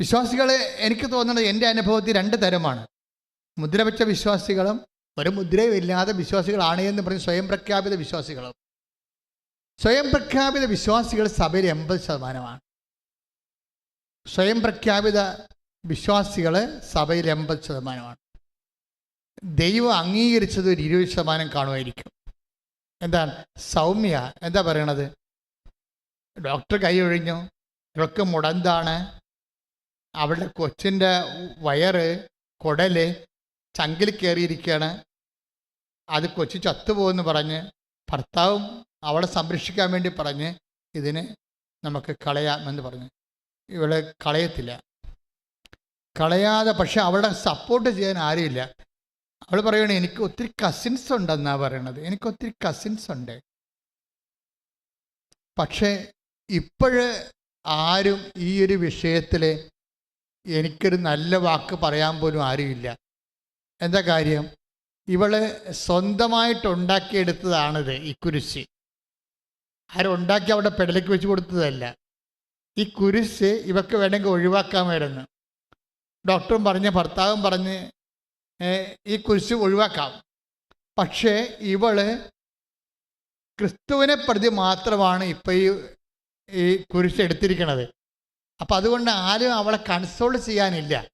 വിശ്വാസികൾ എനിക്ക് തോന്നുന്നത് എന്റെ അനുഭവത്തിൽ രണ്ട് തരമാണ്. മുദ്ര വെച്ച വിശ്വാസികളും ഒരു മുദ്രയും ഇല്ലാതെ വിശ്വാസികളാണ് എന്ന് പറഞ്ഞ് സ്വയം പ്രഖ്യാപിത വിശ്വാസികളും. സ്വയം പ്രഖ്യാപിത വിശ്വാസികൾ സഭയിൽ എൺപത് ശതമാനമാണ്. സ്വയം പ്രഖ്യാപിത വിശ്വാസികൾ സഭയിൽ എൺപത് ശതമാനമാണ്. ദൈവം അംഗീകരിച്ചത് ഒരു ഇരുപത് ശതമാനം കാണുമായിരിക്കും. എന്താണ്? സൗമ്യ. എന്താ പറയണത്? ഡോക്ടർ കൈ ഒഴിഞ്ഞു. ഇതൊക്കെ മുടന്താണ്. അവളുടെ കൊച്ചിന്റെ വയറ് കുടൽ ചങ്കിൽ കയറിയിരിക്കുകയാണ് അത് കൊച്ചു ചത്തുപോകുമെന്ന് പറഞ്ഞ് ഭർത്താവും അവളെ സംരക്ഷിക്കാൻ വേണ്ടി പറഞ്ഞ് ഇതിനെ നമുക്ക് കളയാമെന്ന് പറഞ്ഞ്. ഇവളെ കളയത്തില്ല. കളയാതെ പക്ഷെ അവളെ സപ്പോർട്ട് ചെയ്യാൻ ആരുമില്ല. അവൾ പറയണേ എനിക്ക് ഒത്തിരി കസിൻസ് ഉണ്ടെന്നാ പറയണത്. എനിക്ക് ഒത്തിരി കസിൻസ് ഉണ്ട്. പക്ഷേ ഇപ്പോഴ് ആരും ഈ ഒരു വിഷയത്തിൽ എനിക്കൊരു നല്ല വാക്ക് പറയാൻ പോലും ആരുമില്ല. എന്താ കാര്യം? ഇവൾ സ്വന്തമായിട്ട് ഉണ്ടാക്കിയെടുത്തതാണിത് ഈ കുരിശ്. ആരുണ്ടാക്കി അവിടെ പെടലേക്ക് വെച്ച് കൊടുത്തതല്ല. ഈ കുരിശ് ഇവക്ക് വേണമെങ്കിൽ ഒഴിവാക്കാമായിരുന്നു. ഡോക്ടറും പറഞ്ഞ് ഭർത്താവും പറഞ്ഞ് ഈ കുരിശ് ഒഴിവാക്കാം. പക്ഷേ ഇവൾ ക്രിസ്തുവിനെ പ്രതി മാത്രമാണ് ഇപ്പം ഈ ഈ കുരിശ് എടുത്തിരിക്കണത്. അപ്പം അതുകൊണ്ട് ആരും അവളെ കൺസോൾ ചെയ്യാനില്ല.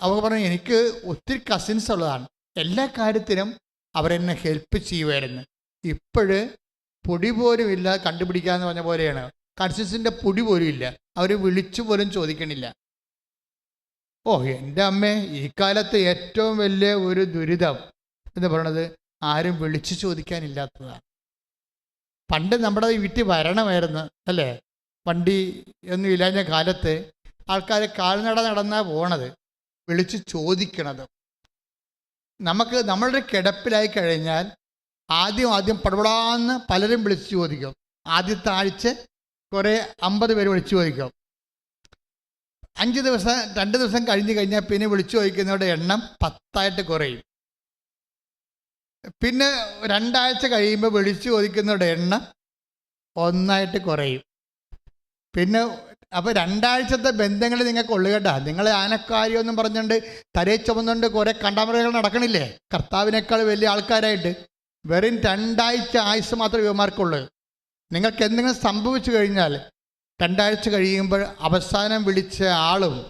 അവൾ പറഞ്ഞു എനിക്ക് ഒത്തിരി കസിൻസ് ഉള്ളതാണ്. എല്ലാ കാര്യത്തിനും അവരെന്നെ ഹെൽപ്പ് ചെയ്യുമായിരുന്നു ഇപ്പോഴ് പൊടി പോലും ഇല്ല കണ്ടുപിടിക്കാന്ന് പറഞ്ഞ പോലെയാണ്. കൺസിൻസിന്റെ പൊടി പോലും ഇല്ല. അവർ വിളിച്ചു പോലും ചോദിക്കണില്ല. ഓ എന്റെ അമ്മേ ഈ കാലത്ത് ഏറ്റവും വലിയ ഒരു ദുരിതം എന്ന് പറയണത് ആരും വിളിച്ചു ചോദിക്കാനില്ലാത്തതാണ്. പണ്ട് നമ്മുടെ വീട്ടിൽ വരണമായിരുന്നു അല്ലേ? വണ്ടി ഒന്നും ഇല്ലാഞ്ഞ കാലത്ത് ആൾക്കാർ കാൽനട നടന്നാ പോണത്. വിളിച്ച് ചോദിക്കണത്. നമുക്ക് നമ്മളുടെ കിടപ്പിലായി കഴിഞ്ഞാൽ ആദ്യം ആദ്യം പടപടാന്ന് പലരും വിളിച്ച് ചോദിക്കും. ആദ്യത്തെ ആഴ്ച കുറേ അമ്പത് പേര് വിളിച്ചു ചോദിക്കും. അഞ്ച് ദിവസം രണ്ട് ദിവസം കഴിഞ്ഞ് കഴിഞ്ഞാൽ പിന്നെ വിളിച്ചു ചോദിക്കുന്നവരുടെ എണ്ണം പത്തായിട്ട് കുറയും. പിന്നെ രണ്ടാഴ്ച കഴിയുമ്പോൾ വിളിച്ചു ചോദിക്കുന്നവരുടെ എണ്ണം ഒന്നായിട്ട് കുറയും. പിന്നെ അപ്പോൾ രണ്ടാഴ്ചത്തെ ബന്ധങ്ങൾ നിങ്ങൾക്ക് ഉള്ളു കേട്ടാ. നിങ്ങൾ ആനക്കാരിയൊന്നും പറഞ്ഞുകൊണ്ട് തരേ ചുമന്നുകൊണ്ട് കുറേ കണ്ടാമറകൾ നടക്കണില്ലേ? കർത്താവിനേക്കാൾ വലിയ ആൾക്കാരായിട്ട്. വെറും രണ്ടാഴ്ച ആയുസ് മാത്രമേ യുവമാർക്കുള്ളൂ നിങ്ങൾക്ക് എന്തെങ്കിലും സംഭവിച്ചു കഴിഞ്ഞാൽ രണ്ടാഴ്ച കഴിയുമ്പോൾ അവസാനം വിളിച്ച ആളും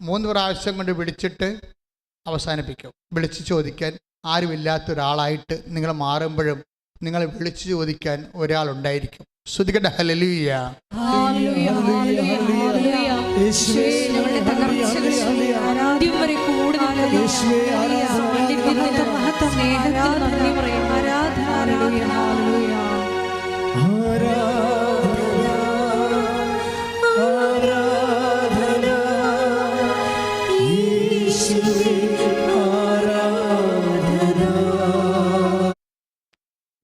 മൂന്ന് പ്രാവശ്യം കൊണ്ട് വിളിച്ചിട്ട് അവസാനിപ്പിക്കും. വിളിച്ച് ചോദിക്കാൻ ആരുമില്ലാത്ത ഒരാളായിട്ട് നിങ്ങൾ മാറുമ്പോഴും നിങ്ങൾ വിളിച്ചു ചോദിക്കാൻ ഒരാളുണ്ടായിരിക്കും. ശ്രുതികട്ടെ ഹലലൂയ.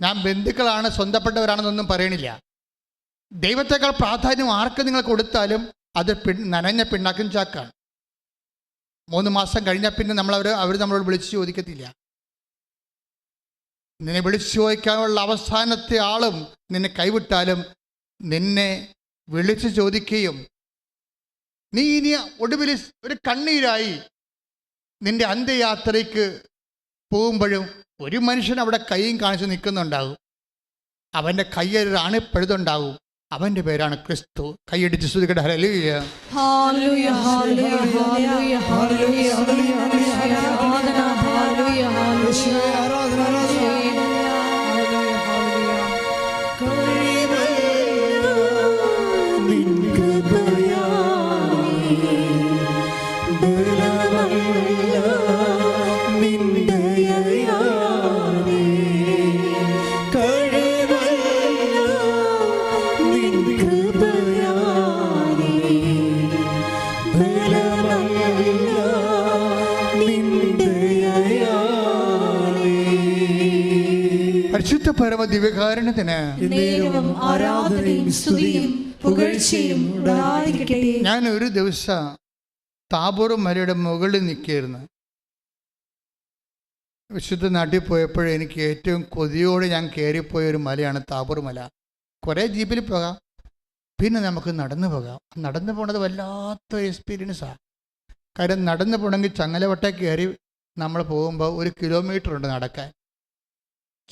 ഞാൻ ബന്ധുക്കളാണ് സ്വന്തപ്പെട്ടവരാണെന്നൊന്നും പറയണില്ല. ദൈവത്തെക്കാൾ പ്രാധാന്യം ആർക്ക് നിങ്ങൾ കൊടുത്താലും അത് പിൻ നനഞ്ഞ പിണ്ണാക്കും ചാക്കാണ്. മൂന്ന് മാസം കഴിഞ്ഞാൽ പിന്നെ നമ്മൾ അവർ അവർ നമ്മളോട് വിളിച്ചു ചോദിക്കത്തില്ല. നിന്നെ വിളിച്ചു ചോദിക്കാനുള്ള അവസാനത്തെ ആളും നിന്നെ കൈവിട്ടാലും നിന്നെ വിളിച്ചു ചോദിക്കുകയും നീ ഇനി ഒടുവിൽ ഒരു കണ്ണീരായി നിന്റെ അന്ത്യയാത്രയ്ക്ക് പോകുമ്പോഴും ഒരു മനുഷ്യൻ അവിടെ കൈയും കാണിച്ച് നിൽക്കുന്നുണ്ടാകും. അവന്റെ കയ്യൊരു അണിപ്പഴുതുണ്ടാകും അവന്റെ പേരാണ് ക്രിസ്തു. കൈയടിച്ച് ശ്രുതികട പരിശുദ്ധ പരമ ദിവ്യകാരണത്തിന് ഞാൻ ഒരു ദിവസം താബോറും മലയുടെ മുകളിൽ നിൽക്കുകയായിരുന്നു. വിശുദ്ധ നാട്ടിൽ പോയപ്പോഴും എനിക്ക് ഏറ്റവും കൊതിയോടെ ഞാൻ കയറിപ്പോയ ഒരു മലയാണ് താബൂർ മല. കുറേ ജീപ്പിൽ പോകാം. പിന്നെ നമുക്ക് നടന്നു പോകാം. നടന്നു പോണത് വല്ലാത്ത എക്സ്പീരിയൻസാണ് കാര്യം നടന്നു പോകണമെങ്കിൽ ചങ്ങലവട്ട കയറി നമ്മൾ പോകുമ്പോൾ ഒരു കിലോമീറ്റർ ഉണ്ട് നടക്കാൻ.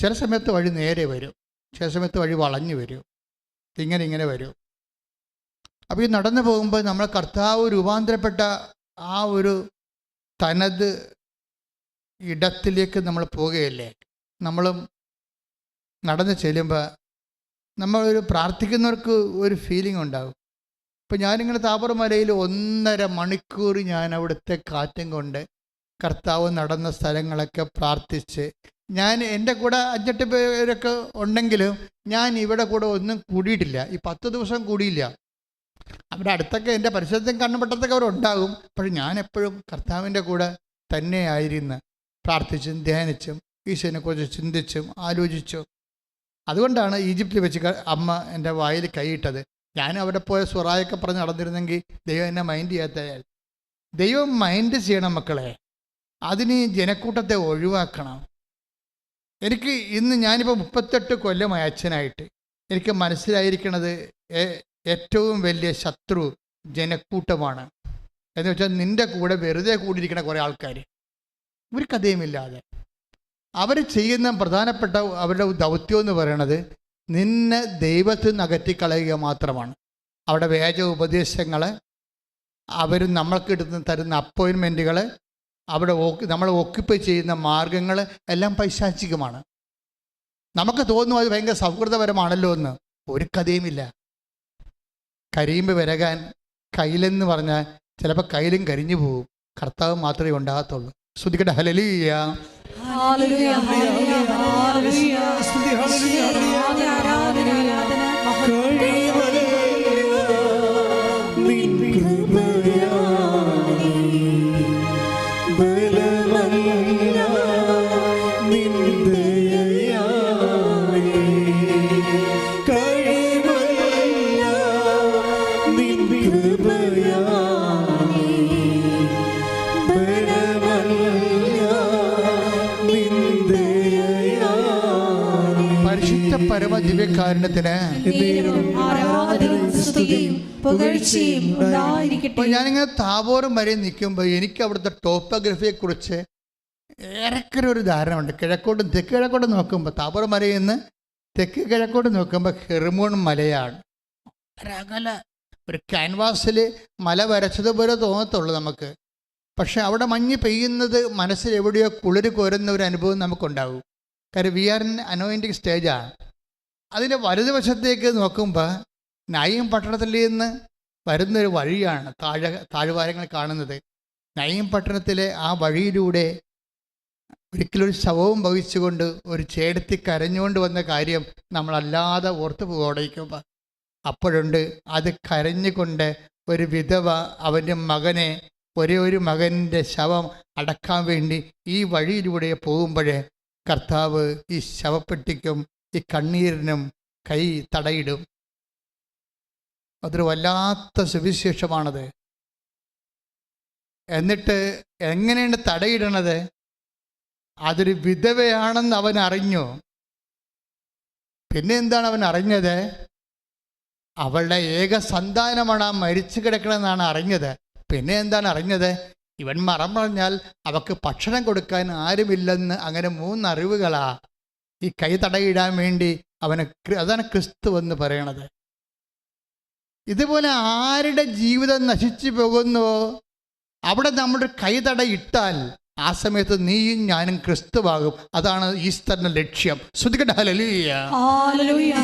ചില സമയത്ത് വഴി നേരെ വരും. ചില സമയത്ത് വഴി വളഞ്ഞു വരും. ഇങ്ങനെ ഇങ്ങനെ വരും. അപ്പോൾ ഈ നടന്നു പോകുമ്പോൾ നമ്മൾ കർത്താവ് രൂപാന്തരപ്പെട്ട ആ ഒരു തനത് ഇടത്തിലേക്ക് നമ്മൾ പോവുകയല്ലേ നമ്മളും നടന്ന് ചെല്ലുമ്പോൾ നമ്മളൊരു പ്രാർത്ഥിക്കുന്നവർക്ക് ഒരു ഫീലിംഗ് ഉണ്ടാകും. ഇപ്പം ഞാനിങ്ങനെ താപർമലയിൽ ഒന്നര മണിക്കൂർ ഞാൻ അവിടുത്തെ കാറ്റും കൊണ്ട് കർത്താവ് നടന്ന സ്ഥലങ്ങളൊക്കെ പ്രാർത്ഥിച്ച് ഞാൻ എന്റെ കൂടെ അഞ്ചെട്ട് പേരൊക്കെ ഉണ്ടെങ്കിലും ഞാൻ ഇവിടെ കൂടെ ഒന്നും കൂടിയിട്ടില്ല. ഈ പത്ത് ദിവസം കൂടിയില്ല. അവിടെ അടുത്തൊക്കെ എന്റെ പരിസരത്തും കണ്ണുപെട്ടത്തൊക്കെ അവരുണ്ടാകും പക്ഷെ ഞാൻ എപ്പോഴും കർത്താവിന്റെ കൂടെ തന്നെയായിരുന്നു പ്രാർത്ഥിച്ചും ധ്യാനിച്ചും ഈശോനെക്കുറിച്ച് ചിന്തിച്ചും ആലോചിച്ചും. അതുകൊണ്ടാണ് ഈജിപ്തിൽ വെച്ച് അമ്മ എന്റെ വായിൽ കൈയിട്ടത്. ഞാൻ അവിടെ പോയ സുറായൊക്കെ പറഞ്ഞ് നടന്നിരുന്നെങ്കിൽ ദൈവം എന്നെ മൈൻഡ് ചെയ്യാത്തയാൽ ദൈവം മൈൻഡ് ചെയ്യണം മക്കളെ. അതിന് ജനക്കൂട്ടത്തെ ഒഴിവാക്കണം. എനിക്ക് ഇന്ന് ഞാനിപ്പോൾ മുപ്പത്തെട്ട് കൊല്ലമായി അച്ഛനായിട്ട്. എനിക്ക് മനസ്സിലായിരിക്കുന്നത് ഏറ്റവും വലിയ ശത്രു ജനക്കൂട്ടമാണ്. എന്ന് വെച്ചാൽ നിന്റെ കൂടെ വെറുതെ കൂടിയിരിക്കുന്ന കുറേ ആൾക്കാർ ഒരു കഥയുമില്ലാതെ. അവർ ചെയ്യുന്ന പ്രധാനപ്പെട്ട അവരുടെ ദൗത്യം എന്ന് പറയണത് നിന്നെ ദൈവത്തിൽ നിന്ന് അകറ്റിക്കളയുക മാത്രമാണ്. അവിടെ വേജ ഉപദേശങ്ങൾ അവർ നമ്മൾക്ക് കിട്ടുന്ന തരുന്ന അപ്പോയിൻമെന്റുകൾ അവിടെ നമ്മൾ ഓക്യുപ്പൈ ചെയ്യുന്ന മാർഗങ്ങൾ എല്ലാം പൈശാചികമാണ്. നമുക്ക് തോന്നും അത് ഭയങ്കര സൗഹൃദപരമാണല്ലോ എന്ന്. ഒരു കഥയുമില്ല. കരിയുമ്പോൾ വിരകാൻ കയ്യിലെന്ന് പറഞ്ഞാൽ ചിലപ്പോൾ കയ്യിലും കരിഞ്ഞു പോകും കർത്താവ് മാത്രമേ ഉണ്ടാകത്തുള്ളൂ. ശ്രുതിക്കട്ടെ ഹലലിയ ദിവ്യകാരുണ്യത്തിന് ഇപ്പൊ ഞാനിങ്ങനെ താപോരം വരെ നിൽക്കുമ്പോൾ എനിക്ക് അവിടുത്തെ ടോപ്പോഗ്രഫിയെ കുറിച്ച് ഏറെക്കുറെ ഒരു ധാരണ ഉണ്ട് കിഴക്കോട്ടും തെക്ക് കിഴക്കോട്ടും നോക്കുമ്പോൾ താപോരം മലയിൽ നിന്ന് തെക്ക് കിഴക്കോട്ട് നോക്കുമ്പോൾ ഹെർമോൺ മലയാണ്. ഒരകല ഒരു ക്യാൻവാസിൽ മല വരച്ചതുപോലെ തോന്നത്തുള്ളൂ നമുക്ക്. പക്ഷെ അവിടെ മഞ്ഞ് പെയ്യുന്നത് മനസ്സിൽ എവിടെയോ കുളിര് കോരുന്ന ഒരു അനുഭവം നമുക്കുണ്ടാകും കാര്യം വി ആർ ഇൻ അനോയിന്റിങ് സ്റ്റേജാണ്. അതിന്റെ വലതുവശത്തേക്ക് നോക്കുമ്പോൾ നയം പട്ടണത്തിൽ നിന്ന് വരുന്നൊരു വഴിയാണ് താഴ താഴ്വാരങ്ങൾ കാണുന്നത്. നയം പട്ടണത്തിലെ ആ വഴിയിലൂടെ ഒരിക്കലൊരു ശവവും വഹിച്ചുകൊണ്ട് ഒരു ചേടത്തി കരഞ്ഞുകൊണ്ട് വന്ന കാര്യം നമ്മളല്ലാതെ ഓർത്ത് പോകടയ്ക്കുമ്പോൾ അപ്പോഴുണ്ട് അത് കരഞ്ഞുകൊണ്ട് ഒരു വിധവ അവന്റെ മകനെ ഒരേ ഒരു മകന്റെ ശവം അടക്കാൻ വേണ്ടി ഈ വഴിയിലൂടെ പോകുമ്പോഴേ കർത്താവ് ഈ ശവപ്പെട്ടിക്കും ഈ കണ്ണീരിനും കൈ തടയിടും. അതൊരു വല്ലാത്ത സുവിശേഷമാണത്. എന്നിട്ട് എങ്ങനെയാണ് തടയിടണത്? അതൊരു വിധവയാണെന്ന് അവൻ അറിഞ്ഞു. പിന്നെ എന്താണ് അവൻ അറിഞ്ഞത്? അവളുടെ ഏക സന്താനമാണ് ആ മരിച്ചു കിടക്കണമെന്നാണ് അറിഞ്ഞത്. പിന്നെ എന്താണ് അറിഞ്ഞത്? ഇവൻ മറം പറഞ്ഞാൽ അവക്ക് ഭക്ഷണം കൊടുക്കാൻ ആരുമില്ലെന്ന് അങ്ങനെ മൂന്ന് അറിവുകളാ ഈ കൈ തടയിടാൻ വേണ്ടി അവന് അതാണ് ക്രിസ്തു എന്ന് പറയണത്. ഇതുപോലെ ആരുടെ ജീവിതം നശിച്ചു പോകുന്നുവോ അവിടെ നമ്മുടെ കൈതട ഇട്ടാൽ ആ സമയത്ത് നീയും ഞാനും ക്രിസ്തുവാകും. അതാണ് ഈസ്റ്ററിന്റെ ലക്ഷ്യം. ശ്രദ്ധിക്കട്ടെ ഹല്ലേലൂയ, ഹല്ലേലൂയ.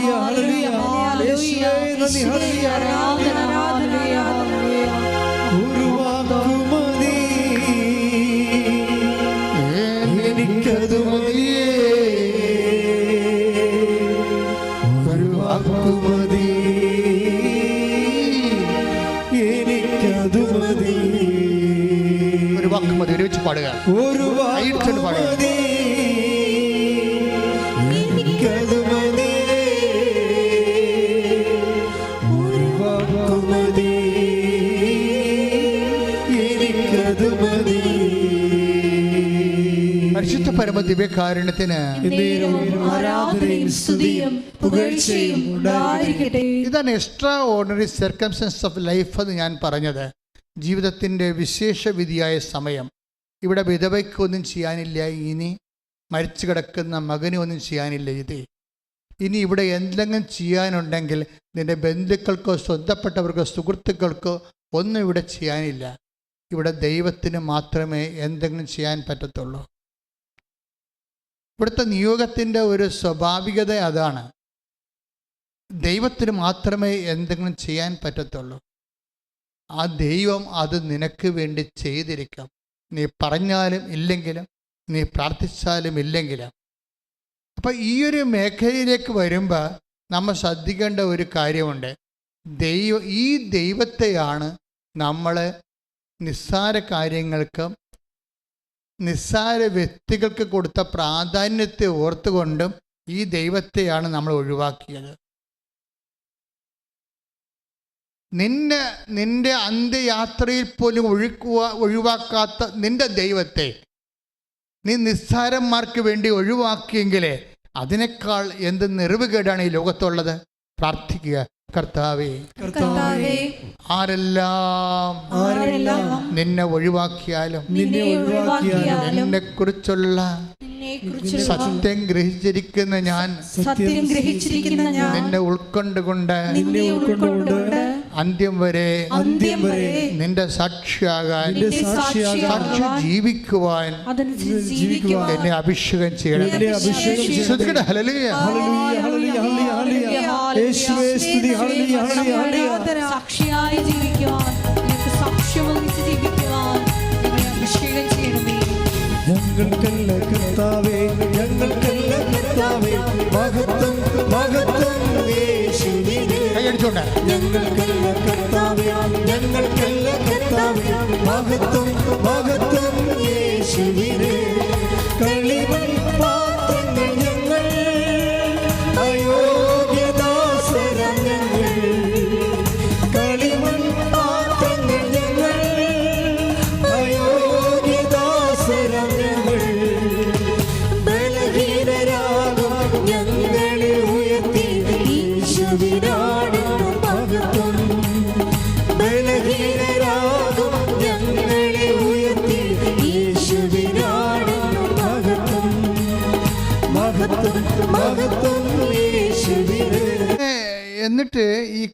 ഉണ്ടായിരിക്കട്ടെ. ഇതാണ് extraordinary circumstance of life എന്ന് ഞാൻ പറഞ്ഞത്. ജീവിതത്തിന്റെ വിശേഷ വിധിയായ സമയം. ഇവിടെ വിധവയ്ക്ക് ഒന്നും ചെയ്യാനില്ല ഇനി മരിച്ചു കിടക്കുന്ന മകനും ഒന്നും ചെയ്യാനില്ല ഇത്. ഇനി ഇവിടെ എന്തെങ്കിലും ചെയ്യാനുണ്ടെങ്കിൽ നിന്റെ ബന്ധുക്കൾക്കോ സ്വന്തപ്പെട്ടവർക്കോ സുഹൃത്തുക്കൾക്കോ ഒന്നും ഇവിടെ ചെയ്യാനില്ല. ഇവിടെ ദൈവത്തിന് മാത്രമേ എന്തെങ്കിലും ചെയ്യാൻ പറ്റത്തുള്ളൂ. ഇവിടുത്തെ നിയോഗത്തിന്റെ ഒരു സ്വാഭാവികത അതാണ്. ദൈവത്തിന് മാത്രമേ എന്തെങ്കിലും ചെയ്യാൻ പറ്റത്തുള്ളൂ. ആ ദൈവം അത് നിനക്ക് വേണ്ടി ചെയ്തിരിക്കാം. നീ പറഞ്ഞാലും ഇല്ലെങ്കിലും നീ പ്രാർത്ഥിച്ചാലും ഇല്ലെങ്കിലും. അപ്പം ഈ ഒരു മേഖലയിലേക്ക് വരുമ്പോൾ നമ്മൾ ശ്രദ്ധിക്കേണ്ട ഒരു കാര്യമുണ്ട്. ദൈവം ഈ ദൈവത്തെയാണ് നമ്മൾ നിസ്സാര കാര്യങ്ങൾക്ക് നിസ്സാര വ്യക്തികൾക്ക് കൊടുത്ത പ്രാധാന്യത്തെ ഓർത്തുകൊണ്ടും ഈ ദൈവത്തെയാണ് നമ്മൾ ഒഴിവാക്കിയത്. നിന്നെ നിന്റെ അന്ത്യയാത്രയിൽ പോലും ഒഴുക്കുക ഒഴിവാക്കാത്ത നിന്റെ ദൈവത്തെ നീ നിസ്സാരന്മാർക്ക് വേണ്ടി ഒഴിവാക്കിയെങ്കിലേ അതിനേക്കാൾ എന്ത് നിറവുകേടാണ് ഈ ലോകത്തുള്ളത്? പ്രാർത്ഥിക്കുക. കർത്താവേ കർത്താവേ ആരെല്ലാം ആരെല്ലാം നിന്നെ ഒഴിവാക്കിയാലും നിന്നെ ഒഴിവാക്കിയാലും നിന്നെ കുറിച്ചുള്ള നിന്നെക്കുറിച്ചുള്ള സത്യം ഗ്രഹിച്ചിരിക്കുന്ന ഞാൻ സത്യം ഗ്രഹിച്ചിരിക്കുന്ന ഞാൻ നിന്നെ ഉൾക്കൊണ്ടുകൊണ്ട് നിന്നെ ഉൾക്കൊണ്ടുകൊണ്ട് അന്ത്യം വരെ അന്ത്യം വരെ നിന്റെ സാക്ഷിയാകാൻ നിന്റെ സാക്ഷി സാക്ഷിയാകാൻ ജീവിക്കുവാൻ അതിനെ ജീവിക്കുവാൻ എന്നെ അഭിഷേകം ചെയ്യണം. എന്നെ അഭിഷേകം ചെയ്യണം. ശ്രദ്ധിക്കട്ടെ ഹല്ലേലൂയ. ഹല്ലേലൂയ, ഹല്ലേലൂയ, ഹല്ലേലൂയ, ഹല്ലേലൂയ. യേശുവേ സ്തുതി, ഹല്ലേലൂയ, ഹല്ലേലൂയ, ഹല്ലേലൂയ. സാക്ഷിയായി ജീവിക്കുവാൻ നിന്റെ സാക്ഷ്യം വഹിച്ച് ജീവിക്കുവാൻ എന്നെ അഭിഷേകം ചെയ്യണമേ. ഞങ്ങൾക്കല്ല കർത്താവേ ഞങ്ങൾക്കല്ല കർത്താവേ. മഹത്വം മഹത്വം. കർത്താവേ മഹത്വം മഹത്വം യേശുവിനെ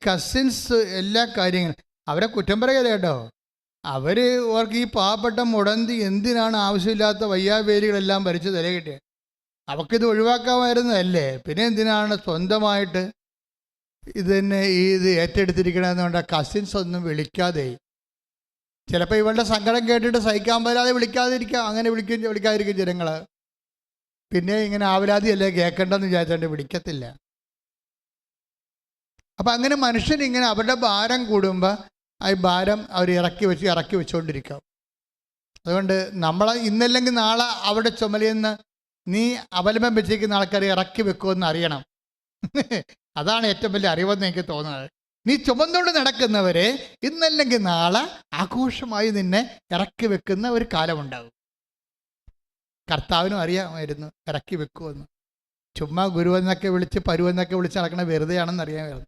കസിൻസ് എല്ലാ കാര്യങ്ങളും. അവരെ കുറ്റം പറയല കേട്ടോ. അവർ അവർക്ക് ഈ പാവപ്പെട്ട മുടന്തി എന്തിനാണ് ആവശ്യമില്ലാത്ത വയ്യാവേലികളെല്ലാം ഭരിച്ച് തല കിട്ടിയത് അവക്കിത് ഒഴിവാക്കാമായിരുന്നതല്ലേ? പിന്നെ എന്തിനാണ് സ്വന്തമായിട്ട് ഇത് തന്നെ ഈ ഇത് ഏറ്റെടുത്തിരിക്കണമെന്നുകൊണ്ട് കസിൻസ് ഒന്നും വിളിക്കാതെ. ചിലപ്പോൾ ഇവളുടെ സങ്കടം കേട്ടിട്ട് സഹിക്കാൻ പറ്റാതെ വിളിക്കാതിരിക്കാം അങ്ങനെ വിളിക്കും വിളിക്കാതിരിക്കും ജനങ്ങൾ പിന്നെ ഇങ്ങനെ ആവലാതിയല്ലേ കേൾക്കണ്ടെന്ന് വിചാരിച്ചുകൊണ്ട് വിളിക്കത്തില്ല. അപ്പം അങ്ങനെ മനുഷ്യൻ ഇങ്ങനെ അവരുടെ ഭാരം കൂടുമ്പോൾ ആ ഭാരം അവർ ഇറക്കി വെച്ച് ഇറക്കി വെച്ചുകൊണ്ടിരിക്കാം അതുകൊണ്ട് നമ്മൾ ഇന്നല്ലെങ്കിൽ നാളെ അവിടെ ചുമലിന്ന് നീ അവലംബം വെച്ചിരിക്കുന്ന ആൾക്കാരെ ഇറക്കി വെക്കുമെന്ന് അറിയണം. അതാണ് ഏറ്റവും വലിയ അറിവെന്ന് എനിക്ക് തോന്നുന്നത്. നീ ചുമന്നുകൊണ്ട് നടക്കുന്നവരെ ഇന്നല്ലെങ്കിൽ നാളെ ആഘോഷമായി നിന്നെ ഇറക്കി വെക്കുന്ന ഒരു കാലമുണ്ടാകും. കർത്താവിനും അറിയാമായിരുന്നു ഇറക്കി വെക്കുമെന്ന്. ചുമ്മാ ഗുരുവെന്നൊക്കെ വിളിച്ച് പരുവെന്നൊക്കെ വിളിച്ച് നടക്കണ വെറുതെയാണെന്ന് അറിയാമായിരുന്നു.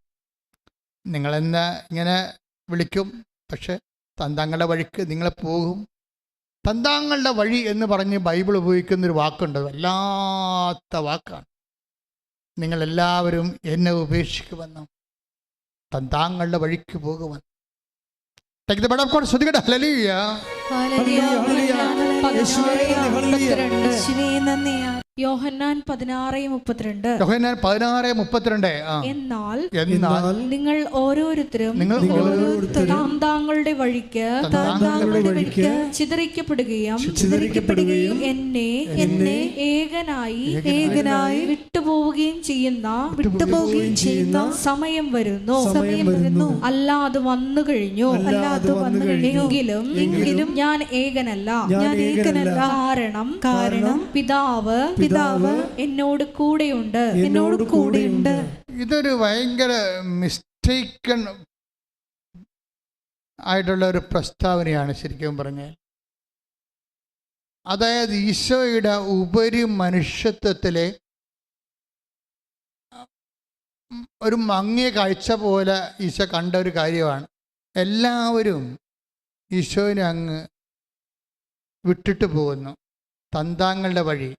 നിങ്ങളെന്ന് ഇങ്ങനെ വിളിക്കും. പക്ഷെ തന്താങ്ങളുടെ വഴിക്ക് നിങ്ങളെ പോകും. തന്താങ്ങളുടെ വഴി എന്ന് പറഞ്ഞ് ബൈബിൾ ഉപയോഗിക്കുന്നൊരു വാക്കുണ്ട്. അത് വല്ലാത്ത വാക്കാണ്. നിങ്ങളെല്ലാവരും എന്നെ ഉപേക്ഷിക്കുമെന്നും. തന്താങ്ങളുടെ വഴിക്ക് പോകുമെന്ന് Take the of God. ശ്രദ്ധിക്കട്ടെ ഹല്ലേലൂയ. യോഹന്നാൻ പതിനാറ് മുപ്പത്തിരണ്ട്. യോഹന്നാൻ പതിനാറ് മുപ്പത്തിരണ്ട്. എന്നാൽ എന്നാൽ നിങ്ങൾ ഓരോരുത്തരും നിങ്ങൾ താം താങ്കളുടെ വഴിക്ക് താങ്കളുടെ വഴിക്ക് ചിതറിക്കപ്പെടുകയും ചിതറിക്കപ്പെടുകയും എന്നെ എന്നെ ഏകനായി ഏകനായി വിട്ടുപോവുകയും ചെയ്യുന്ന വിട്ടുപോവുകയും ചെയ്യുന്ന സമയം വരുന്നു. സമയം വരുന്നു. അല്ലാതെ വന്നു കഴിഞ്ഞു. അല്ലാതെ വന്നു. എങ്കിലും എങ്കിലും ഞാൻ ഏകനല്ല. ഞാൻ ഏകനല്ല. കാരണം കാരണം പിതാവ് പിതാവ് എന്നോട് കൂടെയുണ്ട്. എന്നോട് കൂടെയുണ്ട്. ഇതൊരു ഭയങ്കര മിസ്റ്റേക്കൺ ആയിട്ടുള്ള ഒരു പ്രസ്താവനയാണ് ശരിക്കും പറഞ്ഞാൽ. അതായത് ഈശോയുടെ ഉപരി മനുഷ്യത്വത്തിലെ ഒരു മങ്ങിയ കാഴ്ച പോലെ ഈശോ കണ്ട ഒരു കാര്യമാണ്. എല്ലാവരും ഈശോനെ അങ്ങ് വിട്ടിട്ട് പോകുന്നു. തന്താങ്ങളുടെ വഴി.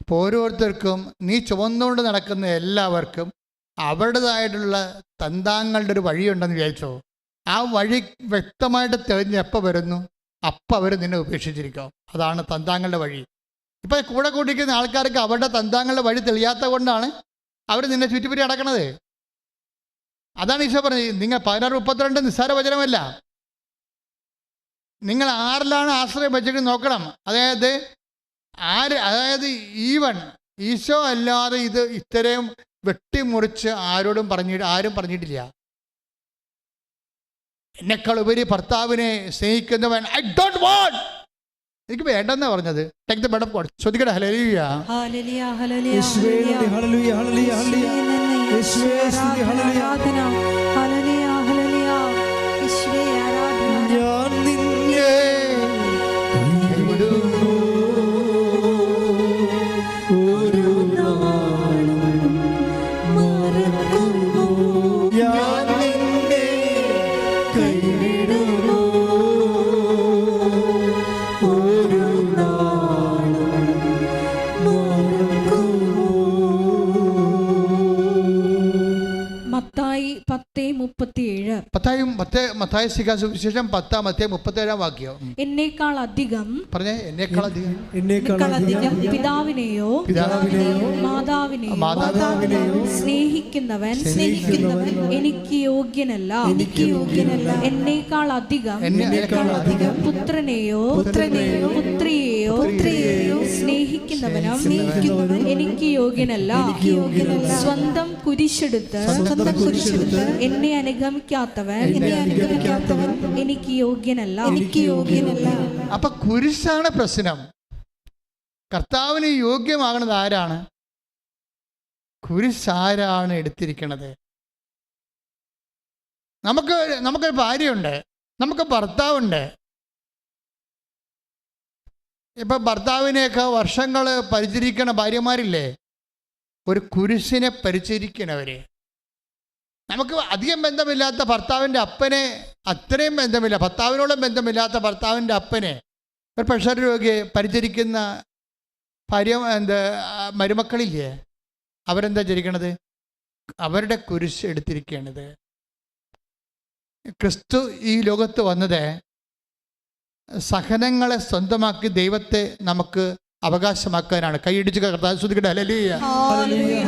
അപ്പോൾ ഓരോരുത്തർക്കും നീ ചുവന്നുകൊണ്ട് നടക്കുന്ന എല്ലാവർക്കും അവരുടേതായിട്ടുള്ള തന്താങ്ങളുടെ ഒരു വഴിയുണ്ടെന്ന് വിചാരിച്ചോ? ആ വഴി വ്യക്തമായിട്ട് തെളിഞ്ഞ് എപ്പോൾ വരുന്നു? അപ്പം അവർ നിന്നെ ഉപേക്ഷിച്ചിരിക്കും. അതാണ് തന്താങ്ങളുടെ വഴി. ഇപ്പം കൂടെ കൂട്ടിക്കുന്ന ആൾക്കാർക്ക് അവരുടെ തന്താങ്ങളുടെ വഴി തെളിയാത്ത കൊണ്ടാണ് അവർ നിന്നെ ചുറ്റിപ്പറ്റി നടക്കണത്. അതാണ് ഈശോ പറഞ്ഞത്. നിങ്ങൾ പതിനാറ് മുപ്പത്തിരണ്ട് നിസ്സാര വചനമല്ല. നിങ്ങൾ ആരിലാണ് ആശ്രയം വെച്ചിട്ട് നോക്കണം. അതായത് ആര് അതായത് ഈവൻ ഈശോ അല്ലാതെ ഇത് ഇത്രയും വെട്ടിമുറിച്ച് ആരോടും പറഞ്ഞിട്ട് ആരും പറഞ്ഞിട്ടില്ല. എന്നെക്കാൾ ഉപരി ഭർത്താവിനെ സ്നേഹിക്കുന്നവൻ ഐ ഡോണ്ട് വാണ്ട് എനിക്ക് വേണ്ടെന്നാ പറഞ്ഞത്. Take the bed of God ശ്രദ്ധിക്കട്ടെ hallelujah. Hallelujah, hallelujah, hallelujah, hallelujah, hallelujah. Hallelujah. Hallelujah, മത്തായ സുവിശേഷം പത്താം അധ്യായം മുപ്പത്തേഴാം വാക്യം. എന്നേക്കാൾ അധികം പറഞ്ഞേ എന്നേക്കാൾ അധികം എന്നേക്കാൾ അധികം അധികം പിതാവിനെയോ പിതാവിനെയോ മാതാവിനെയോ മാതാവിനെയോ സ്നേഹിക്കുന്നവൻ സ്നേഹിക്കുന്നവൻ എനിക്ക് യോഗ്യനല്ല എനിക്ക് യോഗ്യനല്ല. എന്നേക്കാൾ അധികം എന്നേക്കാൾ അധികം പുത്രനെയോ പുത്രനെയോ പുത്രിയെയോ പുത്രിയെയോ സ്നേഹിക്കുന്നവനും എനിക്ക് യോഗ്യനല്ല. എനിക്ക് യോഗ്യനല്ല. സ്വന്തം കുരിശെടുത്ത് സ്വന്തം കുരിശെടുത്ത് എന്നെ അനുഗമിക്കാത്തവൻ എന്നെ അനുഗമിക്കാത്തവൻ എനിക്ക് യോഗ്യനല്ല. എനിക്ക് യോഗ്യനല്ല. അപ്പൊ കുരിശാണ് പ്രശ്നം. കർത്താവിന് യോഗ്യമാകുന്നത് ആരാണ്? കുരിശാരാണ് എടുത്തിരിക്കണത്. നമുക്ക് നമുക്കൊരു ഭാര്യയുണ്ട്. നമുക്ക് ഭർത്താവുണ്ട്. ഇപ്പൊ ഭർത്താവിനെയൊക്കെ വർഷങ്ങൾ പരിചരിക്കണ ഭാര്യമാരില്ലേ? ഒരു കുരിശിനെ പരിചരിക്കണവര്. നമുക്ക് അധികം ബന്ധമില്ലാത്ത ഭർത്താവിന്റെ അപ്പനെ അത്രയും ബന്ധമില്ല ഭർത്താവിനോടും ബന്ധമില്ലാത്ത ഭർത്താവിന്റെ അപ്പനെ ഒരു പ്രഷർ രോഗിയെ പരിചരിക്കുന്ന ഭാര്യ എന്താ മരുമക്കളില്ലേ? അവരെന്താ ചരിക്കണത്? അവരുടെ കുരിശ് എടുത്തിരിക്കണത്. ക്രിസ്തു ഈ ലോകത്ത് വന്നത് സഹനങ്ങളെ സ്വന്തമാക്കി ദൈവത്തെ നമുക്ക് അവകാശമാക്കാനാണ് കൈയിടിച്ച് കർത്താവ് ശ്രുതിക്കട്ടെ ഹല്ലേലൂയ ഹല്ലേലൂയ,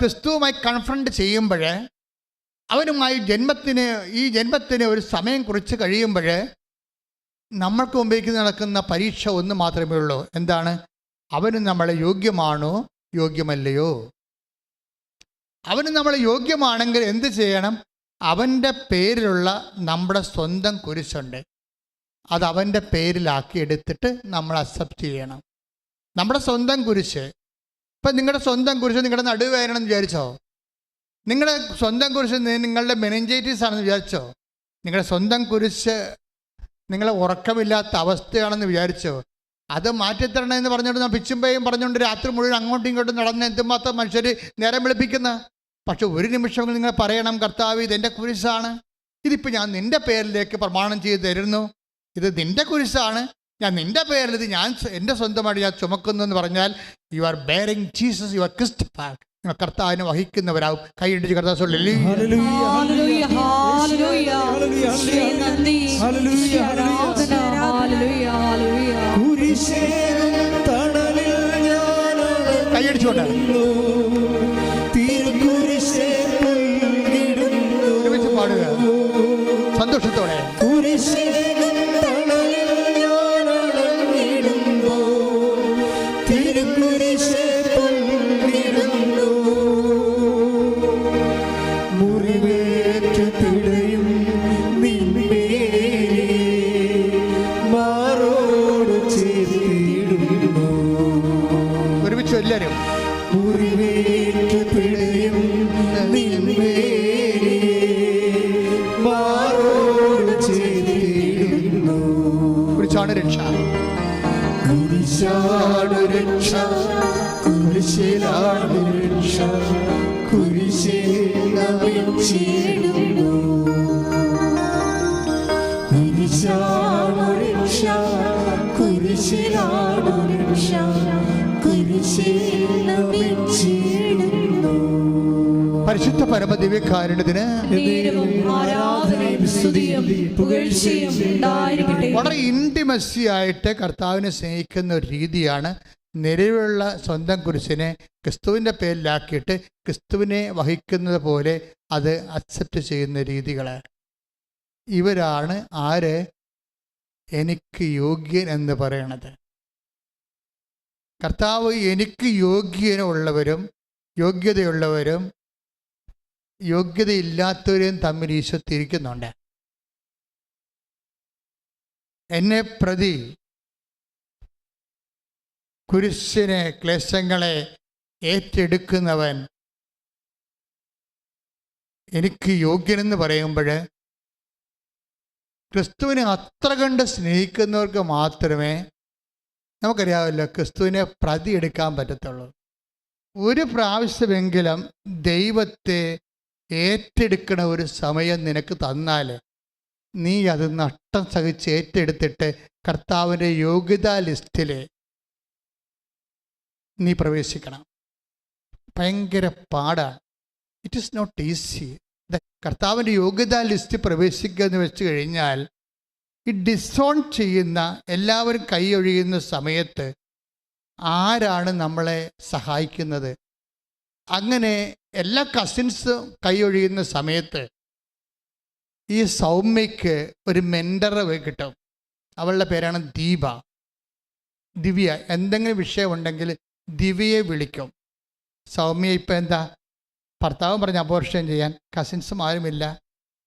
ക്രിസ്തുവുമായി കൺഫ്രണ്ട് ചെയ്യുമ്പോൾ അവനുമായി ജന്മത്തിന് ഈ ജന്മത്തിന് ഒരു സമയം കുറിച്ച് കഴിയുമ്പോൾ നമ്മൾക്ക് മുമ്പേക്ക് നടക്കുന്ന പരീക്ഷ ഒന്ന് മാത്രമേ ഉള്ളൂ. എന്താണ്? അവന് നമ്മളെ യോഗ്യമാണോ? യോഗ്യമല്ലയോ? അവന് നമ്മളെ യോഗ്യമാണെങ്കിൽ എന്ത് ചെയ്യണം? അവന്റെ പേരിലുള്ള നമ്മുടെ സ്വന്തം കുരിശുണ്ട്. അത് അവന്റെ പേരിലാക്കി എടുത്തിട്ട് നമ്മൾ അക്സെപ്റ്റ് ചെയ്യണം. നമ്മുടെ സ്വന്തം കുരിശ് ഇപ്പം നിങ്ങളുടെ സ്വന്തം കുരിശ് നിങ്ങളുടെ നടുവേദന വിചാരിച്ചോ? നിങ്ങളുടെ സ്വന്തം കുരിശ് നിങ്ങളുടെ മെനഞ്ചൈറ്റീസ് ആണെന്ന് വിചാരിച്ചോ? നിങ്ങളുടെ സ്വന്തം കുരിശ് നിങ്ങളെ ഉറക്കമില്ലാത്ത അവസ്ഥയാണെന്ന് വിചാരിച്ചോ? അത് മാറ്റിത്തരണം എന്ന് പറഞ്ഞുകൊണ്ട് ഞാൻ പിച്ചുമ്പയും പറഞ്ഞുകൊണ്ട് രാത്രി മുഴുവൻ അങ്ങോട്ടും ഇങ്ങോട്ടും നടന്ന് എന്തുമാത്രം മനുഷ്യർ നേരം വിളിപ്പിക്കുന്ന? പക്ഷെ ഒരു നിമിഷം നിങ്ങൾ പറയണം കർത്താവ് ഇതെന്റെ കുരിശാണ്. ഇതിപ്പോൾ ഞാൻ നിന്റെ പേരിലേക്ക് പ്രമാണം ചെയ്ത് തരുന്നു. ഇത് നിന്റെ കുരിശാണ്. ഞാൻ നിന്റെ പേരിൽ ഇത് ഞാൻ എന്റെ സ്വന്തമായിട്ട് ഞാൻ ചുമക്കുന്നു എന്ന് പറഞ്ഞാൽ you are bearing Jesus you are Christ fact നിങ്ങൾ കർത്താവിനെ വഹിക്കുന്നവരാവും. കൈയിടിച്ച് കർത്താവ് ചൊല്ലി പരിശുദ്ധ പുകഴ്ചയും ഉണ്ടായിരിക്കട്ടെ. വളരെ ഇന്റിമസി ആയിട്ട് കർത്താവിനെ സ്നേഹിക്കുന്ന ഒരു രീതിയാണ് നിലവിലുള്ള സ്വന്തം കുരിശിനെ ക്രിസ്തുവിന്റെ പേരിലാക്കിയിട്ട് ക്രിസ്തുവിനെ വഹിക്കുന്നത് പോലെ അത് അക്സെപ്റ്റ് ചെയ്യുന്ന രീതികൾ ഇവരാണ് ആര്? എനിക്ക് യോഗ്യൻ എന്ന് പറയണത്. കർത്താവ് എനിക്ക് യോഗ്യനുള്ളവരും യോഗ്യതയുള്ളവരും യോഗ്യതയില്ലാത്തവരെയും തമ്മിൽ ഈശോ തിരിക്കുന്നുണ്ട്. എന്നെ പ്രതി കുരിശിനെ ക്ലേശങ്ങളെ ഏറ്റെടുക്കുന്നവൻ എനിക്ക് യോഗ്യനെന്ന് പറയുമ്പോൾ ക്രിസ്തുവിനെ അത്ര കണ്ട് സ്നേഹിക്കുന്നവർക്ക് മാത്രമേ നമുക്കറിയാമല്ലോ ക്രിസ്തുവിനെ പ്രതി എടുക്കാൻ പറ്റത്തുള്ളൂ. ഒരു പ്രാവശ്യമെങ്കിലും ദൈവത്തെ ഏറ്റെടുക്കണ ഒരു സമയം നിനക്ക് തന്നാൽ നീ അത് നഷ്ടം സഹിച്ച് ഏറ്റെടുത്തിട്ട് കർത്താവിന്റെ യോഗ്യതാ ലിസ്റ്റിൽ നീ പ്രവേശിക്കണം. ഭയങ്കര പാടാണ്. ഇറ്റ് ഈസ് നോട്ട് ഈസി കർത്താവിന്റെ യോഗ്യതാ ലിസ്റ്റ് പ്രവേശിക്കുക എന്ന് വെച്ച് കഴിഞ്ഞാൽ ഈ ഡിസോൺ ചെയ്യുന്ന എല്ലാവരും കൈയൊഴിയുന്ന സമയത്ത് ആരാണ് നമ്മളെ സഹായിക്കുന്നത്? അങ്ങനെ എല്ലാ കസിൻസും കൈയൊഴിയുന്ന സമയത്ത് ഈ സൗമ്യയ്ക്ക് ഒരു മെന്ററ് കിട്ടും. അവളുടെ പേരാണ് ദീപ. ദിവ്യ എന്തെങ്കിലും വിഷയമുണ്ടെങ്കിൽ ദിവ്യയെ വിളിക്കും. സൗമ്യ ഇപ്പം എന്താ? ഭർത്താവ് പറഞ്ഞ് അപോർഷൻ ചെയ്യാൻ. കസിൻസും ആരുമില്ല.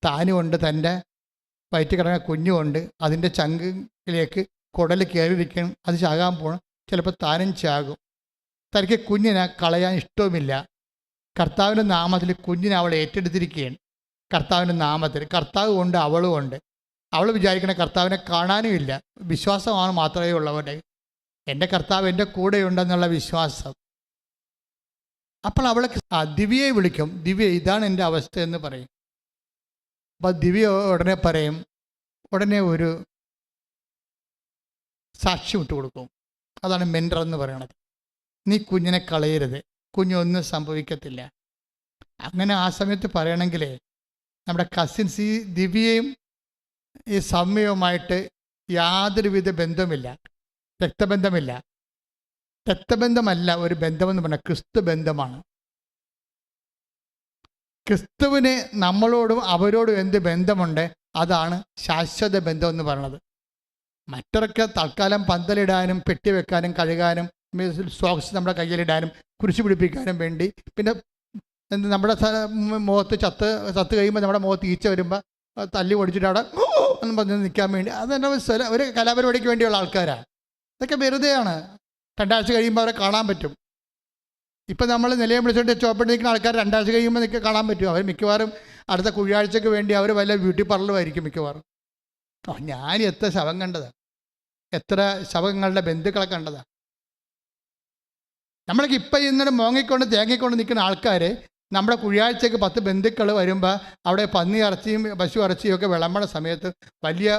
താനും ഉണ്ട് തന്റെ. വയറ്റിൽ കിടക്കുന്ന കുഞ്ഞുകൊണ്ട് അതിന്റെ ചങ്കിലേക്ക് കുടൽ കയറിയിരിക്കണം അത് ചാകാൻ പോകണം ചിലപ്പോൾ താനും ചാകും. തനിക്ക് കുഞ്ഞിനെ കളയാൻ ഇഷ്ടവുമില്ല. കർത്താവിന്റെ നാമത്തിൽ കുഞ്ഞിനെ അവൾ ഏറ്റെടുത്തിരിക്കുകയാണ്. കർത്താവിന്റെ നാമത്തിൽ. കർത്താവ് ഉണ്ട് അവളും ഉണ്ട്. അവൾ വിചാരിക്കണ കർത്താവിനെ കാണാനുമില്ല വിശ്വാസമാണ് മാത്രമേ ഉള്ളവരുടെ എന്റെ കർത്താവ് എന്റെ കൂടെയുണ്ടെന്നുള്ള വിശ്വാസം. അപ്പോൾ അവളെ ദിവ്യയെ വിളിക്കും. ദിവ്യ ഇതാണ് എന്റെ അവസ്ഥ എന്ന് പറയും. അപ്പോൾ ദിവ്യ ഉടനെ പറയും ഉടനെ ഒരു സാക്ഷ്യം ഇട്ട് കൊടുക്കും. അതാണ് മെന്റർ എന്ന് പറയണത്. നീ കുഞ്ഞിനെ കളയരുത്. കുഞ്ഞൊന്നും സംഭവിക്കത്തില്ല. അങ്ങനെ ആ സമയത്ത് പറയണമെങ്കിൽ നമ്മുടെ കസിൻസ് ഈ ദിവ്യയും ഈ സൗമ്യവുമായിട്ട് യാതൊരുവിധ ബന്ധവുമില്ല. രക്തബന്ധമില്ല. രക്തബന്ധമല്ല ഒരു ബന്ധമെന്ന് പറഞ്ഞാൽ ക്രിസ്തു ബന്ധമാണ് ക്രിസ്തുവിന് നമ്മളോടും അവരോടും എന്ത് ബന്ധമുണ്ട്? അതാണ് ശാശ്വത ബന്ധം എന്ന് പറയുന്നത്. മറ്റൊക്കെ തൽക്കാലം പന്തലിടാനും പെട്ടി വെക്കാനും കഴുകാനും സോക്സ് നമ്മുടെ കയ്യിലിടാനും കുരിശ് പിടിപ്പിക്കാനും വേണ്ടി. പിന്നെ നമ്മുടെ മുഖത്ത് ചത്ത് ചത്ത് കഴിയുമ്പോൾ നമ്മുടെ മുഖത്ത് ഈച്ച വരുമ്പോൾ തല്ലി ഓടിച്ചിട്ട് അവിടെ എന്ന് പറഞ്ഞ് നിൽക്കാൻ വേണ്ടി. അതെന്നെ ഒരു കലാപരിപാടിക്ക് വേണ്ടിയുള്ള ആൾക്കാരാണ് ഇതൊക്കെ വെറുതെയാണ്. രണ്ടാഴ്ച കഴിയുമ്പോൾ അവരെ കാണാൻ പറ്റും. ഇപ്പം നമ്മൾ നിലയെ വിളിച്ചോണ്ട് ചോപ്പിട്ട് നിൽക്കുന്ന ആൾക്കാർ രണ്ടാഴ്ച കഴിയുമ്പോൾ നിൽക്കുക കാണാൻ പറ്റും. അവർ മിക്കവാറും അടുത്ത കുഴിയാഴ്ചയ്ക്ക് വേണ്ടി അവർ വല്ല ബ്യൂട്ടി പാർലറുമായിരിക്കും മിക്കവാറും. ഓ ഞാൻ എത്ര ശവം കണ്ടതാ. എത്ര ശവങ്ങളുടെ ബന്ധുക്കളെ കണ്ടതാ. നമ്മൾക്ക് ഇപ്പം ഇന്നലെ മോങ്ങിക്കൊണ്ട് തേങ്ങിക്കൊണ്ട് നിൽക്കുന്ന ആൾക്കാർ നമ്മുടെ കുഴിയാഴ്ചയ്ക്ക് പത്ത് ബന്ധുക്കൾ വരുമ്പോൾ അവിടെ പന്നി ഇറച്ചിയും പശു ഇറച്ചിയും ഒക്കെ വിളമ്പണ സമയത്ത് വലിയ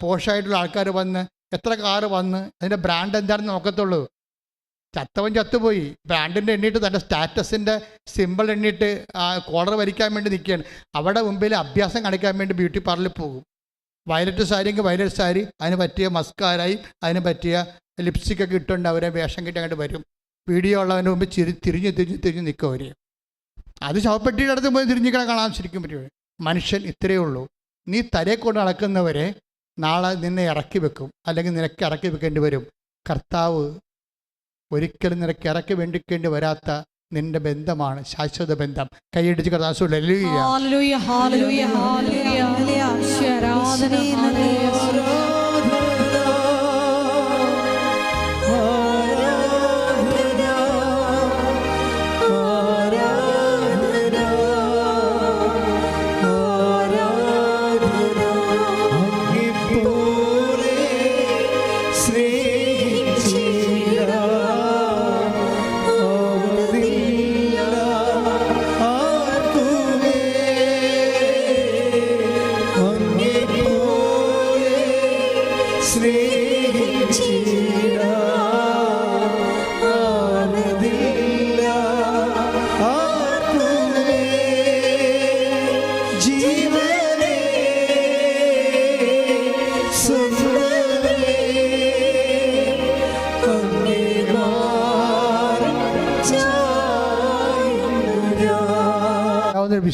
പോഷായിട്ടുള്ള ആൾക്കാർ വന്ന് എത്ര കാറ് വന്ന് അതിന്റെ ബ്രാൻഡ് എന്താണെന്ന് നോക്കത്തുള്ളൂ. ചത്തവൻ ചത്തുപോയി. ബ്രാൻഡിന്റെ എണ്ണിട്ട് തന്റെ സ്റ്റാറ്റസിന്റെ സിമ്പിൾ എണ്ണിയിട്ട് കോളർ വരിക്കാൻ വേണ്ടി നിൽക്കുകയാണ്. അവിടെ മുമ്പിൽ അഭ്യാസം കാണിക്കാൻ വേണ്ടി ബ്യൂട്ടി പാർലറിൽ പോകും. വയലറ്റ് സാരിയെങ്കിൽ വയലറ്റ് സാരി അതിന് പറ്റിയ മസ്കാരായി അതിന് പറ്റിയ ലിപ്സ്റ്റിക് ഒക്കെ ഇട്ടുകൊണ്ട് അവരെ വേഷം കെട്ടി അങ്ങോട്ട് വരും. വീഡിയോ ഉള്ളവന്റെ മുമ്പ് ചിരി തിരിഞ്ഞ് തിരിഞ്ഞ് തിരിഞ്ഞ് നിൽക്കും അവർ അത് ശവപ്പെട്ടിയുടെ അടുത്ത് പോയി തിരിഞ്ഞിക്കണം കാണാൻ ശരിക്കും പറ്റുമോ? മനുഷ്യൻ ഇത്രയേ ഉള്ളൂ. നീ തലയെ കൊണ്ട് നടക്കുന്നവരെ നാളെ നിന്നെ ഇറക്കി വെക്കും. അല്ലെങ്കിൽ നിനക്ക് ഇറക്കി വെക്കേണ്ടി വരും. കർത്താവ് ഒരിക്കലും നിനക്ക് ഇറക്കി വേണ്ടിക്കേണ്ടി വരാത്ത നിന്റെ ബന്ധമാണ് ശാശ്വത ബന്ധം. കൈയടിച്ച് ഹല്ലേലൂയ.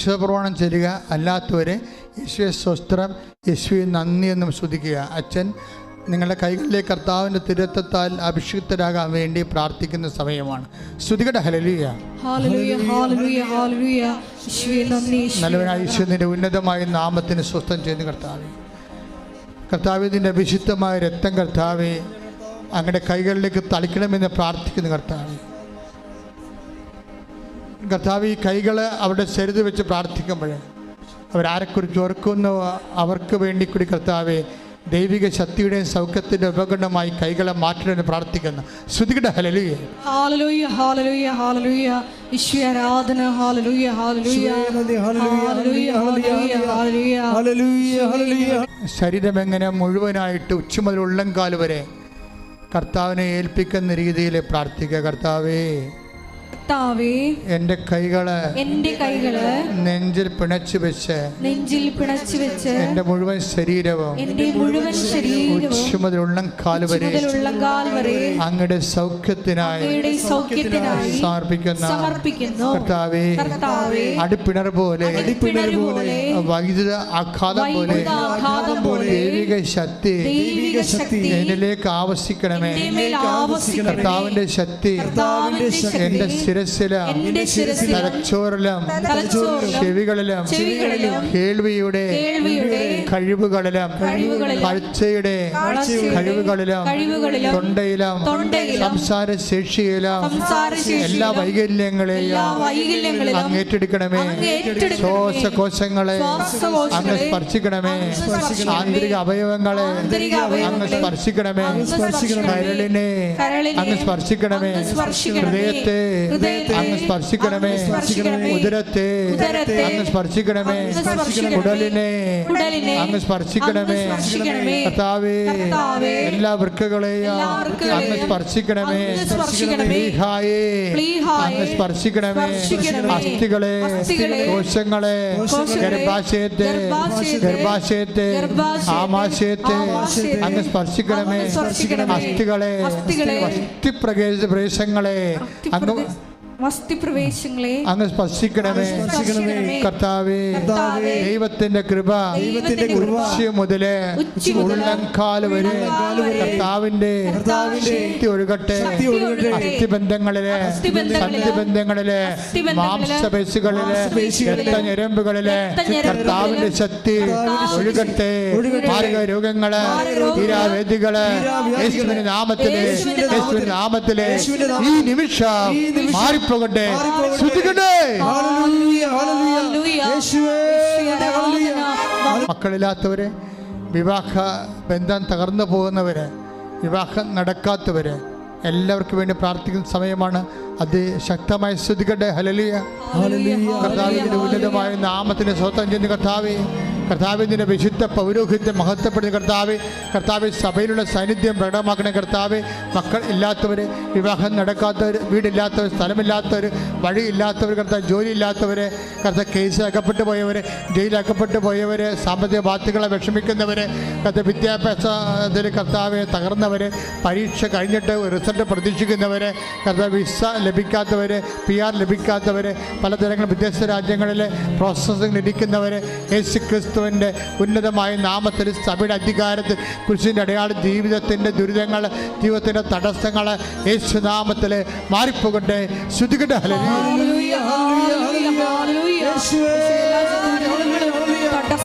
യാതൊരു വിശുദ്ധ പ്രമാണം ചെല്ലുക അല്ലാത്തവരെ യേശുവെ സ്വസ്ത്രം യേശുവെ നന്ദി എന്നും സ്തുതിക്കുക. അച്ഛൻ നിങ്ങളുടെ കൈകളിലെ കർത്താവിന്റെ തിരുത്തത്താൽ അഭിഷിക്തരാകാൻ വേണ്ടി പ്രാർത്ഥിക്കുന്ന സമയമാണ്. സ്തുതികട ഹലലിയ നല്ലവനായ ഈശ്വരന്റെ ഉന്നതമായ നാമത്തിന് സ്വസ്ഥം ചെയ്യുന്ന കർത്താവെ. കർത്താവ് ഇതിന്റെ വിശുദ്ധമായ രക്തം കർത്താവെ അങ്ങയുടെ കൈകളിലേക്ക് തളിക്കണമെന്ന് പ്രാർത്ഥിക്കുന്ന കർത്താവെ. കർത്താവ് ഈ കൈകൾ അവരുടെ ശരീരത്തിൽ വെച്ച് പ്രാർത്ഥിക്കുമ്പോൾ അവരാരെക്കുറിച്ച് ഓർക്കുന്നു അവർക്ക് വേണ്ടി കൂടി കർത്താവെ ദൈവിക ശക്തിയുടെയും സൗഖ്യത്തിന്റെ ഉപകരണമായി കൈകളെ മാറ്റണമെന്ന് പ്രാർത്ഥിക്കുന്നു. ശ്രുതികട ഹലലൂയ ഹാലലൂയ ഹാലലൂയ ഹാലലൂയ ഈശ്വരാധന ആരാധന ഹാലലൂയ ഹാലലൂയ hallelujah, hallelujah. ഹല്ലേലൂയ, ഹല്ലേലൂയ. ശരീരം എങ്ങനെ മുഴുവനായിട്ട് ഉച്ച മുതൽ ഉള്ളംകാൽ വരെ കർത്താവിനെ ഏൽപ്പിക്കുന്ന രീതിയിൽ പ്രാർത്ഥിക്കുക കർത്താവേ. കർത്താവേ എന്റെ കൈകൾ എന്റെ കൈകൾ നെഞ്ചിൽ പിണച്ചു വെച്ച് നെഞ്ചിൽ പിണച്ചു വെച്ച് എന്റെ മുഴുവൻ ശരീരവും എന്റെ മുഴുവൻ ശരീരവും ഉച്ച മുതൽ കാൽ വരെ അങ്ങയുടെ സൗഖ്യത്തിനായി സൗഖ്യത്തിനായി സമർപ്പിക്കുന്ന സമർപ്പിക്കുന്നു. കർത്താവേ കർത്താവേ അടിപ്പിണർ പോലെ അടിപ്പിണർ പോലെ വൈദ്യുത ആഘാതം പോലെ പോലെ ദൈവിക ശക്തി ദൈവിക ശക്തി എന്നിലേക്ക് ആവശ്യിക്കണമേ എന്റെ കർത്താവിന്റെ ശക്തി എന്റെ ശക്തി ശിരസിലും എന്റെ ശിരസിലും തലച്ചോറിലും ചെവികളിലും കേൾവിയുടെ കഴിവുകളിലാം കഴിവുകളിലും കഴിവുകളിലും കാഴ്ചയുടെ കഴിവുകളിലാം തൊണ്ടയിലാം കഴിവുകളിലും തൊണ്ടയിലും തൊണ്ടയിലും സംസാര ശേഷിയിലാം സംസാരശേഷിയിലും എല്ലാ വൈകല്യങ്ങളെയും എല്ലാ അങ്ങ് ഏറ്റെടുക്കണമേ. ശ്വാസകോശങ്ങളെ അങ്ങ് സ്പർശിക്കണമേ. ആന്തരിക അവയവങ്ങളെ അങ്ങ് സ്പർശിക്കണമേ. അങ്ങ് സ്പർശിക്കണമേ. കരളിനെ അങ്ങ് സ്പർശിക്കണമേ. ഹൃദയത്തെ അങ്ങ് സ്പർശിക്കണമേ ഉദരത്തെ അങ്ങ് സ്പർശിക്കണമേ ഉടലിനെ അങ്ങ് സ്പർശിക്കണമേ കർത്താവേ എല്ലാ വൃക്കകളെയും അങ്ങ് സ്പർശിക്കണമേ പ്ലീഹായേ അങ്ങ് സ്പർശിക്കണമേ. അസ്ഥികളെ കോശങ്ങളെ ഗർഭാശയത്തെ ഗർഭാശയത്തെ, ആമാശയത്തെ അങ്ങ് സ്പർശിക്കണമേ അസ്ഥികളെ അസ്ഥിപ്രകേശ പ്രദേശങ്ങളെ അങ്ങ് അങ്ങ് സ്പർശിക്കണമേ. കർത്താവേ ദൈവത്തിന്റെ കൃപ ദൈവത്തിന്റെ കൃപ മുതൽ മുതൽ വരെ കർത്താവിന്റെ ശക്തി ഒഴുകട്ടെ. അസ്ഥിബന്ധങ്ങളിലെ സന്ധിബന്ധങ്ങളിലെ മാംസപേശികളിലെ രക്തഞരമ്പുകളിലെ കർത്താവിന്റെ ശക്തി ഒഴുകട്ടെ. മാരക രോഗങ്ങൾ തീരാവേദികൾ യേശുവിന്റെ നാമത്തിൽ യേശുവിന്റെ നാമത്തിലെ ഈ നിമിഷം മാറി നിമിഷം മാറിപ്പോകട്ടെ. ശ്രദ്ധിക്കട്ടെ. മക്കളില്ലാത്തവര് വിവാഹ ബന്ധം തകർന്നു പോകുന്നവര് വിവാഹം നടക്കാത്തവര് എല്ലാവർക്കും വേണ്ടി പ്രാർത്ഥിക്കുന്ന സമയമാണ്. അത് ശക്തമായി ശ്രദ്ധിക്കട്ടെ. ഹലലിയ. കർത്താവിന്റെ ഉന്നതമായ നാമത്തിന് സ്വത്തം ചെയ്യുന്ന കർത്താവെ. കർത്താവിന്റെ വിശുദ്ധ പൗരോഹിത്യം മഹത്വപ്പെടുന്ന കർത്താവ് കർത്താവ് സഭയിലുള്ള സാന്നിധ്യം പ്രകടമാക്കുന്ന കർത്താവ്. മക്കൾ ഇല്ലാത്തവർ വിവാഹം നടക്കാത്തവർ വീടില്ലാത്തവർ സ്ഥലമില്ലാത്തവർ വഴിയില്ലാത്തവർ കർത്താവ് ജോലി ഇല്ലാത്തവർ കർത്താവ് കേസിൽ അകപ്പെട്ടു പോയവർ ജയിലകപ്പെട്ടു പോയവർ സാമ്പത്തിക ബാധ്യതകളെ വിഷമിക്കുന്നവർ കർത്താവ് വിദ്യാഭ്യാസത്തിൽ കർത്താവ് തകർന്നവർ പരീക്ഷ കഴിഞ്ഞിട്ട് റിസൾട്ട് പ്രതീക്ഷിക്കുന്നവർ കർത്താവ് വിസ ലഭിക്കാത്തവർ പി ആർ ലഭിക്കാത്തവർ പലതരങ്ങൾ വിദേശ രാജ്യങ്ങളിൽ പ്രോസസ്സിംഗ് ഇരിക്കുന്നവർ യേശു ക്രിസ്തുവിന്റെ ഉന്നതമായ നാമത്തിൽ സഭയുടെ അധികാരത്തിൽ കുരിശിന്റെ അടയാളം ജീവിതത്തിന്റെ ദുരിതങ്ങൾ ജീവിതത്തിന്റെ തടസ്സങ്ങൾ യേശുനാമത്തിൽ മാറിപ്പോകട്ടെ ശ്രുതികട്ടെ ഹലോ